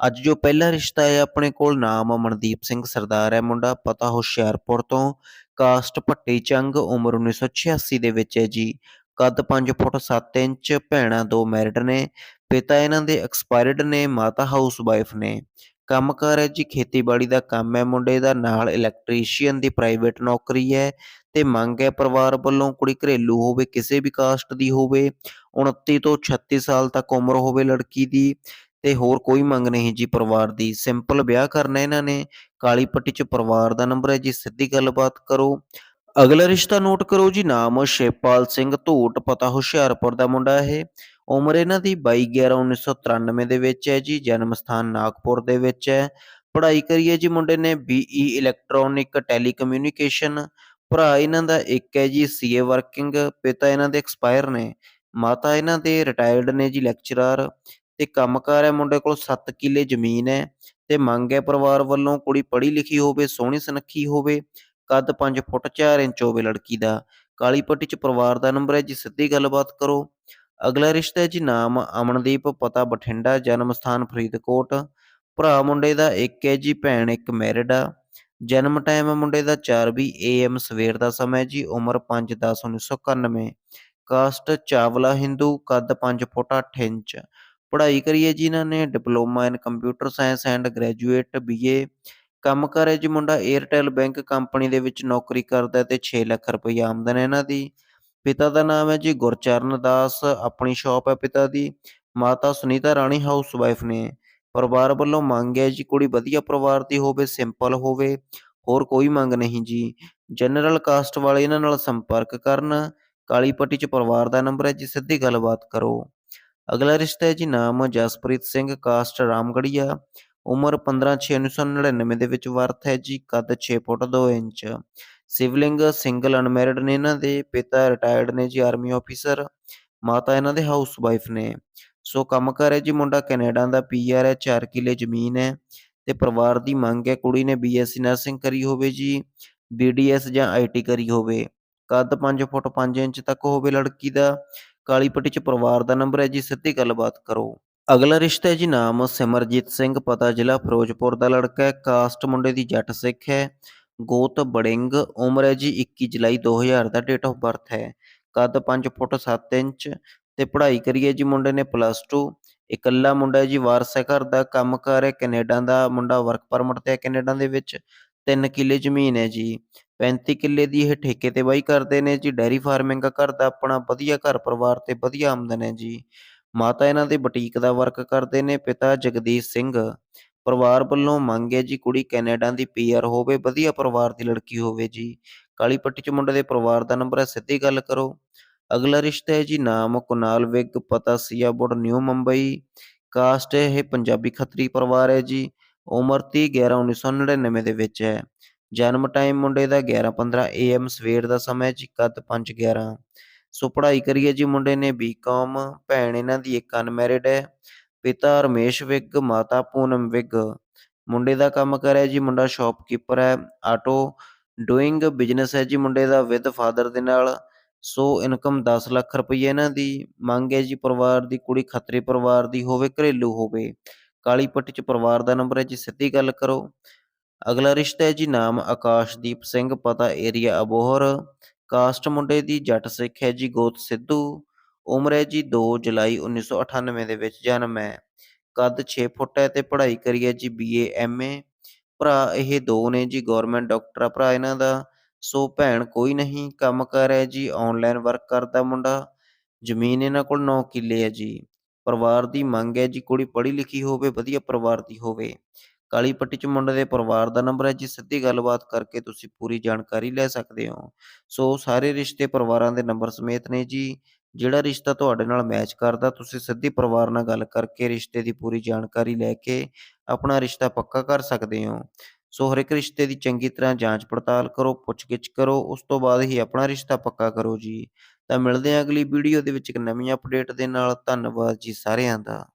ਅੱਜ ਜੋ ਪਹਿਲਾ ਰਿਸ਼ਤਾ ਹੈ, ਆਪਣੇ ਕੋਲ ਨਾਮ ਅਮਨਦੀਪ ਸਿੰਘ ਸਰਦਾਰ ਹੈ। ਮੁੰਡਾ ਪਤਾ ਹੁਸ਼ਿਆਰਪੁਰ ਤੋਂ, ਕਾਸਟ ਭੱਟੀ ਚੰਗ, ਉਮਰ 1986 ਦੇ ਵਿੱਚ ਹੈ ਜੀ। ਕੱਦ 5 ਫੁੱਟ 7 ਇੰਚ, ਭੈਣਾਂ ਦੋ ਮੈਰਿਡ ਨੇ, ਪਿਤਾ ਇਹਨਾਂ ਦੇ ਐਕਸਪਾਇਰਡ ਨੇ, ਮਾਤਾ ਹਾਊਸ ਵਾਈਫ ਨੇ ਕੰਮਕਾਰ ਹੈ ਜੀ, ਖੇਤੀਬਾੜੀ ਦਾ ਕੰਮ ਹੈ। ਮੁੰਡੇ ਦਾ ਨਾਲ ਇਲੈਕਟ੍ਰੀਸ਼ੀਅਨ ਦੀ ਪ੍ਰਾਈਵੇਟ ਨੌਕਰੀ ਹੈ ਤੇ ਮੰਗ ਹੈ ਪਰਿਵਾਰ ਵੱਲੋਂ ਕੁੜੀ ਘਰੇਲੂ ਹੋਵੇ, ਕਿਸੇ ਵੀ ਕਾਸਟ ਦੀ ਹੋਵੇ 29 ਤੋਂ 36 ਸਾਲ ਤੱਕ ਉਮਰ ਹੋਵੇ ਲੜਕੀ ਦੀ। ਤੇ ਹੋਰ ਕੋਈ ਮੰਗ ਨਹੀਂ ਜੀ ਪਰਿਵਾਰ ਦੀ। ਸਿੰਪਲ ਵਿਆਹ ਕਰਨਾ ਇਹਨਾਂ ਨੇ। ਕਾਲੀ ਪੱਟੀ 'ਚ ਪਰਿਵਾਰ ਦਾ ਨੰਬਰ ਹੈ ਜੀ, ਸਿੱਧੀ ਗੱਲਬਾਤ ਕਰੋ। ਅਗਲਾ ਰਿਸ਼ਤਾ ਨੋਟ ਕਰੋ ਜੀ, ਨਾਮ ਸ਼ੇਪਾਲ ਸਿੰਘ ਧੂਟ ਪਤਾ ਹੁਸ਼ਿਆਰਪੁਰ ਦਾ ਮੁੰਡਾ ਇਹ। ਉਮਰ ਇਹਨਾਂ ਦੀ 22/11/1993 ਦੇ ਵਿੱਚ ਹੈ ਜੀ, ਜਨਮ ਸਥਾਨ ਨਾਗਪੁਰ ਦੇ ਵਿੱਚ ਹੈ। ਪੜ੍ਹਾਈ ਕਰੀਏ ਜੀ ਮੁੰਡੇ ਨੇ ਬੀਈ ਇਲੈਕਟ੍ਰੋਨਿਕ ਟੈਲੀਕਮਿਊਨੀਕੇਸ਼ਨ ਭਰਾ ਇਹਨਾਂ ਦਾ ਇੱਕ ਹੈ ਜੀ ਸੀਏ ਵਰਕਿੰਗ ਪਿਤਾ ਇਹਨਾਂ ਦੇ ਐਕਸਪਾਇਰ ਨੇ। ਮਾਤਾ ਇਹਨਾਂ ਦੇ ਰਿਟਾਇਰਡ ਨੇ ਜੀ ਲੈਕਚਰਰ ਤੇ ਕੰਮਕਾਰ ਹੈ, ਮੁੰਡੇ ਕੋਲ 7 ਕਿੱਲੇ ਜ਼ਮੀਨ ਹੈ ਤੇ ਮੰਗ ਹੈ ਪਰਿਵਾਰ ਵੱਲੋਂ ਕੁੜੀ ਪੜ੍ਹੀ ਲਿਖੀ ਹੋਵੇ, ਸੋਹਣੀ ਸੁਨੱਖੀ ਹੋਵੇ, ਕੱਦ 5 ਫੁੱਟ 4 ਇੰਚ ਹੋਵੇ ਲੜਕੀ ਦਾ। ਕਾਲੀ ਪੱਟੀ 'ਚ ਪਰਿਵਾਰ ਦਾ ਨੰਬਰ ਹੈ ਜੀ, ਸਿੱਧੀ ਗੱਲਬਾਤ ਕਰੋ। ਅਗਲਾ ਰਿਸ਼ਤਾ ਹੈ ਜੀ, ਨਾਮ ਅਮਨਦੀਪ, ਪਤਾ ਬਠਿੰਡਾ, ਜਨਮ ਸਥਾਨ ਫਰੀਦਕੋਟ। ਭਰਾ ਮੁੰਡੇ ਦਾ ਇੱਕ ਹੈ ਜੀ, ਭੈਣ ਇੱਕ ਮੈਰਿਡ ਆ। ਜਨਮ ਟਾਈਮ ਮੁੰਡੇ ਦਾ 4:20 AM ਸਵੇਰ ਦਾ ਸਮਾਂ ਹੈ ਜੀ, ਉਮਰ 5/10/1991 ਕਾਸਟ ਚਾਵਲਾ ਹਿੰਦੂ, ਕੱਦ 5 ਫੁੱਟ 8 ਇੰਚ। ਪੜ੍ਹਾਈ ਕਰੀ ਹੈ ਜੀ ਇਹਨਾਂ ਨੇ, diploma in computer science and graduate BA ਕੰਮ ਕਰ ਹੈ ਜੀ ਮੁੰਡਾ 에ਅਰਟੈਲ ਬੈਂਕ ਕੰਪਨੀ ਦੇ ਵਿੱਚ ਨੌਕਰੀ ਕਰਦਾ ਤੇ 6 ਲੱਖ ਰੁਪਏ ਆਮਦਨ ਹੈ ਇਹਨਾਂ ਦੀ। ਪਿਤਾ ਦਾ ਨਾਮ ਹੈ ਜੀ ਗੁਰਚਰਨ ਦਾਸ, ਆਪਣੀ ਸ਼ਾਪ ਹੈ ਪਿਤਾ ਦੀ, ਮਾਤਾ ਸੁਨੀਤਾ ਰਾਣੀ ਹਾਊਸ ਵਾਈਫ ਨੇ। ਪਰਿਵਾਰ ਵੱਲੋਂ ਮੰਗ ਹੈ ਜੀ ਕੁੜੀ ਵਧੀਆ ਪਰਿਵਾਰ ਦੀ ਹੋਵੇ ਸਿੰਪਲ ਹੋਵੇ, ਹੋਰ ਕੋਈ ਮੰਗ ਨਹੀਂ ਜੀ। ਜਨਰਲ ਕਾਸਟ ਵਾਲੇ ਇਹਨਾਂ ਨਾਲ ਸੰਪਰਕ ਕਰਨ, ਕਾਲੀ ਪੱਟੀ 'ਚ ਪਰਿਵਾਰ ਦਾ ਨੰਬਰ ਹੈ ਜੀ, ਸਿੱਧੀ ਗੱਲਬਾਤ ਕਰੋ। ਅਗਲਾ ਰਿਸ਼ਤਾ ਹੈ ਜੀ ਨਾਮ ਜਸਪ੍ਰੀਤ ਸਿੰਘ, ਕਾਸਟ ਰਾਮਗੜੀਆ। ਉਮਰ 15/6/1999 ਦੇ ਵਿੱਚ ਵਰਥ ਹੈ ਜੀ, ਕੱਦ 6 ਫੁੱਟ 2 ਇੰਚ। ਸਿਵਲਿੰਗ ਸਿੰਗਲ ਅਨਮੈਰਿਡ ਨੇ ਇਹਨਾਂ ਦੇ, ਪਿਤਾ ਰਿਟਾਇਰਡ ਨੇ ਜੀ, ਆਰਮੀ ਆਫੀਸਰ, ਮਾਤਾ ਇਹਨਾਂ ਦੇ ਹਾਊਸ ਵਾਈਫ ਨੇ। ਸੋ ਕੰਮ ਕਰ ਹੈ ਜੀ ਮੁੰਡਾ ਕੈਨੇਡਾ ਦਾ ਪੀਆਰ ਹੈ 4 ਕਿਲੇ ਜ਼ਮੀਨ ਹੈ ਤੇ ਪਰਿਵਾਰ ਦੀ ਮੰਗ ਹੈ ਕੁੜੀ ਨੇ ਬੀਐਸਸੀ ਨਰਸਿੰਗ ਕਰੀ ਹੋਵੇ ਜੀ ਬੀਡੀਐਸ ਜਾਂ ਆਈਟੀ ਕਰੀ ਹੋਵੇ। ਕੱਦ 5 ਫੁੱਟ 5 ਇੰਚ ਤੱਕ ਹੋਵੇ ਲੜਕੀ ਦਾ। ਕਾਲੀ ਪੱਟੀ 'ਚ ਪਰਿਵਾਰ ਦਾ ਨੰਬਰ ਹੈ ਜੀ, ਸਿੱਧੀ ਗੱਲਬਾਤ ਕਰੋ। ਅਗਲਾ ਰਿਸ਼ਤਾ ਹੈ ਜੀ, ਨਾਮ ਸਿਮਰਜੀਤ ਸਿੰਘ, ਪਤਾ ਜ਼ਿਲ੍ਹਾ ਫਿਰੋਜ਼ਪੁਰ ਦਾ ਲੜਕਾ ਹੈ, ਕਾਸਟ ਮੁੰਡੇ ਦੀ ਜੱਟ ਸਿੱਖ ਹੈ। ਗੋਤ ਬੜਿੰਗ, ਉਮਰ ਹੈ ਜੀ 21 ਜੁਲਾਈ 2000 ਦਾ ਡੇਟ ਆਫ ਬਰਥ ਹੈ। ਕੱਦ 5 ਫੁੱਟ 7 ਇੰਚ ਤੇ ਪੜ੍ਹਾਈ ਕਰੀਏ ਜੀ ਮੁੰਡੇ ਨੇ ਪਲੱਸ 2 ਇਕੱਲਾ ਮੁੰਡਾ ਹੈ ਜੀ, ਵਾਰਸ ਹੈ ਘਰ ਦਾ ਕੰਮ ਕਰ ਹੈ ਕੈਨੇਡਾ ਦਾ, ਮੁੰਡਾ ਵਰਕ ਪਰਮਿਟ ਤੇ ਹੈ ਕੈਨੇਡਾ ਦੇ ਵਿੱਚ। 3 ਕਿੱਲੇ ਜ਼ਮੀਨ ਹੈ ਜੀ। 35 ਕਿੱਲੇ ਦੀ ਇਹ ਠੇਕੇ ਤੇ ਬਾਈ ਕਰਦੇ ਨੇ ਜੀ। ਡੈਰੀ ਫਾਰਮਿੰਗ ਘਰ ਦਾ ਆਪਣਾ ਵਧੀਆ ਘਰ ਪਰਿਵਾਰ ਤੇ ਵਧੀਆ ਆਮਦਨ ਹੈ ਜੀ। ਮਾਤਾ ਇਹਨਾਂ ਦੇ ਬੁਟੀਕ ਦਾ ਵਰਕ ਕਰਦੇ ਨੇ, ਪਿਤਾ ਜਗਦੀਸ਼ ਸਿੰਘ। ਪਰਿਵਾਰ ਵੱਲੋਂ ਮੰਗ ਹੈ ਜੀ, ਕੁੜੀ ਕੈਨੇਡਾ ਦੀ ਪੀਆਰ ਹੋਵੇ, ਵਧੀਆ ਪਰਿਵਾਰ ਦੀ ਲੜਕੀ ਹੋਵੇ ਜੀ। ਕਾਲੀ ਪੱਟੀ ਚ ਮੁੰਡੇ ਦੇ ਪਰਿਵਾਰ ਦਾ ਨੰਬਰ ਹੈ, ਸਿੱਧੀ ਗੱਲ ਕਰੋ। ਅਗਲਾ ਰਿਸ਼ਤਾ ਹੈ ਜੀ, ਨਾਮ ਕੁਨਾਲ ਵਿਗ, ਪਤਾ ਸੀਆਬੁੜ ਨਿਊ ਮੁੰਬਈ। ਕਾਸਟ ਇਹ ਪੰਜਾਬੀ ਖੱਤਰੀ ਪਰਿਵਾਰ ਹੈ ਜੀ। ਉਮਰ 30 11 1999 ਦੇ ਵਿੱਚ ਹੈ। ਜਨਮ ਟਾਈਮ ਮੁੰਡੇ ਦਾ 11:15 AM ਸਵੇਰ ਦਾ ਸਮਾਂ ਜੀ, ਕੱਦ 5:11 ਸੋ ਪੜ੍ਹਾਈ ਕਰੀਏ ਜੀ ਮੁੰਡੇ ਨੇ ਬੀਕਾਮ ਭੈਣ ਇਹਨਾਂ ਦੀ ਇੱਕ ਅਨਮੈਰਿਡ ਹੈ, ਪਿਤਾ ਰਮੇਸ਼ ਵਿਗ, ਮਾਤਾ ਪੂਨਮ ਵਿਗ। ਮੁੰਡੇ ਦਾ ਕੰਮ ਕਰਿਆ ਜੀ ਮੁੰਡਾ ਸ਼ਾਪਕੀਪਰ ਹੈ ਆਟੋ ਡੂਇੰਗ ਬਿਜ਼ਨਸ ਹੈ ਜੀ ਮੁੰਡੇ ਦਾ ਵਿਦ ਫਾਦਰ ਦੇ ਨਾਲ। ਸੋ ਇਨਕਮ 10 ਲੱਖ ਰੁਪਏ ਇਹਨਾਂ ਦੀ ਮੰਗ ਹੈ ਜੀ ਪਰਿਵਾਰ ਦੀ, ਕੁੜੀ ਖਤਰੇ ਪਰਿਵਾਰ ਦੀ ਹੋਵੇ, ਘਰੇਲੂ ਹੋਵੇ। ਕਾਲੀ ਪੱਟੀ ਚ ਪਰਿਵਾਰ ਦਾ ਨੰਬਰ ਹੈ ਜੀ, ਸਿੱਧੀ ਗੱਲ ਕਰੋ। ਅਗਲਾ ਰਿਸ਼ਤਾ ਹੈ ਜੀ ਨਾਮ ਆਕਾਸ਼ਦੀਪ ਸਿੰਘ, ਪਤਾ ਏਰੀਆ ਅਬੋਹਰ। ਕਾਸਟ ਮੁੰਡੇ ਦੀ ਜੱਟ ਸਿੱਖ ਹੈ ਜੀ ਗੋਤ ਸਿੱਧੂ। ਉਮਰ ਹੈ ਜੀ 2 ਜੁਲਾਈ 1998 ਦੇ ਵਿੱਚ ਜਨਮ ਹੈ। ਕੱਦ 6 ਫੁੱਟ ਹੈ ਤੇ ਪੜ੍ਹਾਈ ਕਰੀ ਹੈ ਜੀ ਬੀਏ ਐਮਏ ਭਰਾ ਇਹ ਦੋ ਨੇ ਜੀ ਗਵਰਨਮੈਂਟ ਡਾਕਟਰ ਭਰਾ ਇਹਨਾਂ ਦਾ। ਸੋ ਭੈਣ ਕੋਈ ਨਹੀਂ, ਕੰਮ ਕਰ ਹੈ ਜੀ ਆਨਲਾਈਨ ਵਰਕ ਕਰਦਾ ਮੁੰਡਾ। ਜ਼ਮੀਨ ਇਹਨਾਂ ਕੋਲ 9 ਕਿੱਲੇ ਹੈ ਜੀ। ਪਰਿਵਾਰ ਦੀ ਮੰਗ ਹੈ ਜੀ ਕੁੜੀ ਪੜ੍ਹੀ ਲਿਖੀ ਹੋਵੇ, ਵਧੀਆ ਪਰਿਵਾਰ ਦੀ ਹੋਵੇ। ਕਾਲੀ ਪੱਟੀ ਚ ਮੁੰਡੇ ਦੇ ਪਰਿਵਾਰ ਦਾ ਨੰਬਰ ਹੈ ਜੀ, ਸਿੱਧੀ ਗੱਲਬਾਤ ਕਰਕੇ ਤੁਸੀਂ ਪੂਰੀ ਜਾਣਕਾਰੀ ਲੈ ਸਕਦੇ ਹੋ। ਸੋ ਸਾਰੇ ਰਿਸ਼ਤੇ ਪਰਿਵਾਰਾਂ ਦੇ ਨੰਬਰ ਸਮੇਤ ਨੇ ਜੀ। ਜਿਹੜਾ ਰਿਸ਼ਤਾ ਤੁਹਾਡੇ ਨਾਲ ਮੈਚ ਕਰਦਾ, ਤੁਸੀਂ ਸਿੱਧੀ ਪਰਿਵਾਰ ਨਾਲ ਗੱਲ ਕਰਕੇ ਰਿਸ਼ਤੇ ਦੀ ਪੂਰੀ ਜਾਣਕਾਰੀ ਲੈ ਕੇ ਆਪਣਾ ਰਿਸ਼ਤਾ ਪੱਕਾ ਕਰ ਸਕਦੇ ਹੋ। ਸੋ ਹਰ ਇੱਕ ਰਿਸ਼ਤੇ ਦੀ ਚੰਗੀ ਤਰ੍ਹਾਂ ਜਾਂਚ ਪੜਤਾਲ ਕਰੋ, ਪੁੱਛਗਿੱਛ ਕਰੋ, ਉਸ ਤੋਂ ਬਾਅਦ ਹੀ ਆਪਣਾ ਰਿਸ਼ਤਾ ਪੱਕਾ ਕਰੋ ਜੀ। ਤਾਂ ਮਿਲਦੇ ਹਾਂ ਅਗਲੀ ਵੀਡੀਓ ਦੇ ਵਿੱਚ ਇੱਕ ਨਵੀਂ ਅਪਡੇਟ ਦੇ ਨਾਲ। ਧੰਨਵਾਦ ਜੀ ਸਾਰਿਆਂ ਦਾ।